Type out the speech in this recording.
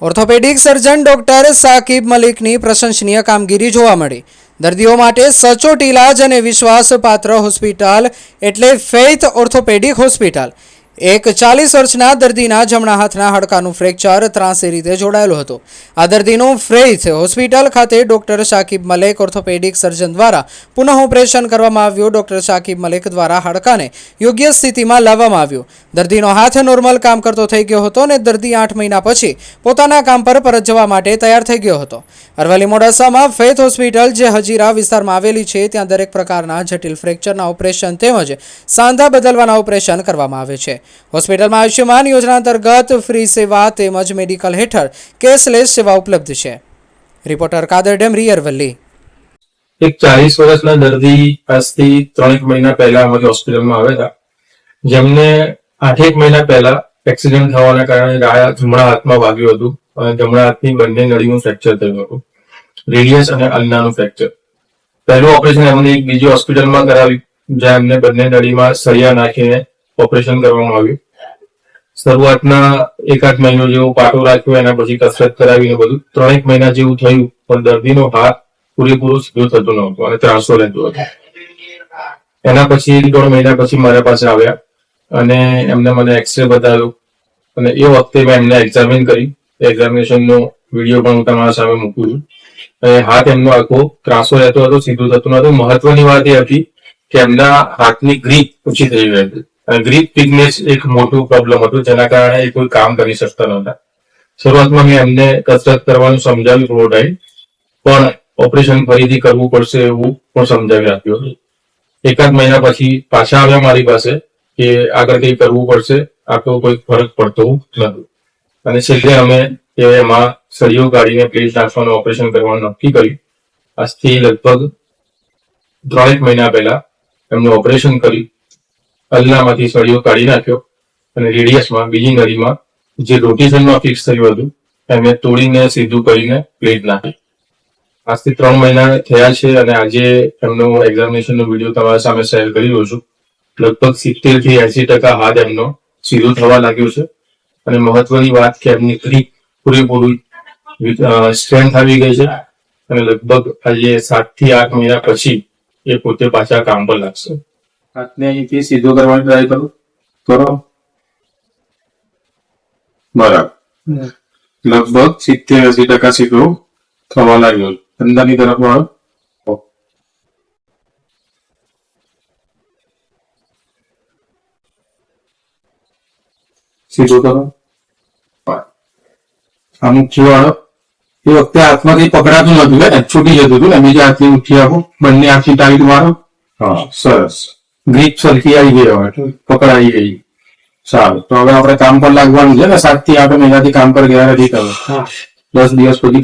Orthopaedic surgeon doctor Saqib મલિકની પ્રશંસનીય કામગીરી જોવા મળી. દર્દીઓ માટે સચોટ ઇલાજ અને વિશ્વાસપાત્ર હોસ્પિટલ એટલે ફેઇથ ઓર્થોપેડિક હોસ્પિટલ. એક ચાલીસ વર્ષના દર્દીના જમણા હાથના હાડકાનું ફ્રેક્ચર ત્રાસી રીતે જોડાયેલું હતું. આ દર્દીનું ફ્રેઇથ હોસ્પિટલ ખાતે doctor Shakib Malek orthopedic surgeon દ્વારા પુનઃ ઓપરેશન કરવામાં આવ્યું. ડોક્ટર શાકિબ મલેક દ્વારા હાડકાને યોગ્ય સ્થિતિમાં લાવવામાં આવ્યું. દર્દીનો હાથ નોર્મલ કામ કરતો થઈ ગયો હતો અને દર્દી આઠ મહિના પછી પોતાના કામ પર પરત જવા માટે તૈયાર થઈ ગયો હતો. અરવલ્લી મોડાસામાં ફેથ હોસ્પિટલ, જે હજીરા વિસ્તારમાં આવેલી છે, ત્યાં દરેક પ્રકારના જટિલ ફ્રેક્ચરના ઓપરેશન તેમજ સાંધા બદલવાના ઓપરેશન કરવામાં આવે છે. હોસ્પિટલમાં આયુષ્યમાન યોજના અંતર્ગત ફ્રી સેવા તેમજ મેડિકલ હેઠળ કેશલેસ સેવા ઉપલબ્ધ છે. રિપોર્ટર કાદર ડેમરી, અરવલ્લી. એક ચાલીસ વર્ષના દર્દી આજથી ત્રણેક મહિના પહેલા અમારી હોસ્પિટલમાં આવ્યા હતા જેમને આઠેક મહિના પહેલા એક્સિડન્ટ થવાના કારણે જમણા હાથમાં વાગ્યું હતું અને જમણા હાથની બંને નળીનું ફ્રેક્ચર થયું હતું. રેડિયસ અને અલ્નાનું ફ્રેક્ચર. પહેલું ઓપરેશન એમને એક બીજી હોસ્પિટલમાં કરાવ્યું, જ્યાં એમને બંને નળીમાં સળિયા નાખીને ઓપરેશન કરવામાં આવ્યું. શરૂઆતના એકાદ મહિનો જેવો પાટો રાખ્યો, એના પછી કસરત કરાવીને બધું. ત્રણેક મહિના જેવું થયું, પણ દર્દીનો હાથ પૂરેપૂરો સીધો થતો નહોતો અને ત્રાસો રહેતો હતો. એના પછી દોઢ મહિના પછી મારા પાસે આવ્યા અને એમને મને એક્સરે બતાવ્યો. અને એ વખતે મેં એમને એક્ઝામિન કરી. એક્ઝામિનેશનનો વીડિયો પણ હું તમારા સામે મૂકું છું. અને હાથ એમનો આખો ત્રાસો રહેતો હતો, સીધું થતું નહોતો મહત્વની વાત એ હતી કે એમના હાથની ગ્રીપ ઓછી થઈ ગઈ હતી. ગ્રીપ વીકનેસ એક મોટું પ્રોબ્લેમ હતું, જેના કારણે એ કોઈ કામ કરી શકતા નહોતા. શરૂઆતમાં મેં એમને કસરત કરવાનું સમજાવ્યું થોડો ટાઈમ પણ ઓપરેશન ફરીથી કરવું પડશે એવું પણ સમજાવી આપ્યું હતું. એકાદ મહિના પછી પાછા આવ્યા મારી પાસે કે આગળ કંઈ કરવું પડશે, આ તો કોઈ ફરક પડતો નથી. અને છેલ્લે અમે એમાં સળીઓ કાઢીને પ્લેટ નાખવાનું ઓપરેશન કરવાનું નક્કી કર્યું. આજથી લગભગ ત્રણેક મહિના પહેલા એમનું ઓપરેશન કર્યું. અલ્લામાંથી સળિયો કાઢી નાખ્યો અને રેડિયસમાં, બીજી નદીમાં જે રોટેશનમાં ફિક્સ થયું હતું એને તોડીને સીધું કરીને પ્લેટ નાખી. આજથી ત્રણ મહિના થયા છે અને આજે એમનો એક્ઝામિનેશનનો વીડિયો તમારા સામે શેર કરી રહ્યો છું. લગભગ સિત્તેરથી એસી ટકા હાથ એમનો સીધો થવા લાગ્યો છે. અને મહત્વની વાત કે એમની ગ્રીપ પૂરેપૂરી સ્ટ્રેન્થ આવી ગઈ છે અને લગભગ આજે સાતથી આઠ મહિના પછી એ પોતે પાછા કામ પર લાગશે. હાથને અહીંથી સીધો કરવાની ટ્રાય કરો. કરો. બરાબર. લગભગ સિત્તેર એસી ટકા સીધો થવા લાગ્યો. અંદરની તરફ વાળો. સીધો કરો. આ મુઠ્ઠી વાળો એ વખતે હાથમાંથી પકડાતું નતું ને? છૂટી જતું હતું ને? બીજા હાથની મુઠ્ઠી આપો બંને આખી ટાઈટ મારો. હા, સરસ. ગ્રીપ સરખી આવી ગઈ હવે પકડાઈ ગઈ. સારું. તો હવે આપણે કામ પર લાગવાનું છે ને? સાતથી આઠ મહિનાથી કામ પર ગયા નથી તમે. દસ દિવસ પછી